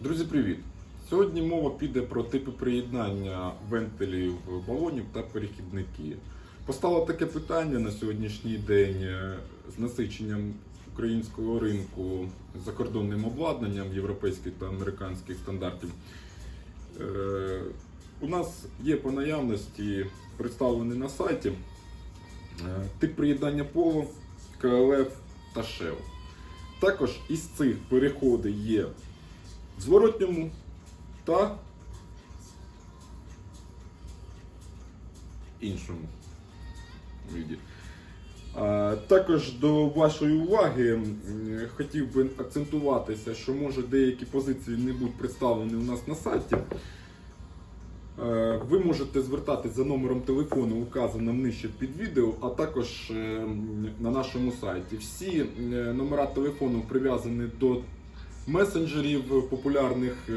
Друзі, привіт! Сьогодні мова піде про типи приєднання вентилів балонів та перехідники. Постало таке питання на сьогоднішній день е, з насиченням українського ринку закордонним обладнанням європейських та американських стандартів. Е, У нас є по наявності представлений на сайті е, тип приєднання полу, КЛФ та ШЕВ. Також із цих переходи є в зворотньому та іншому виді. А, Також до вашої уваги хотів би акцентуватися, що може деякі позиції не будуть представлені у нас на сайті. Ви можете звертатись за номером телефону, указаним нижче під відео, а також е, на нашому сайті. Всі е, номера телефону прив'язані до месенджерів популярних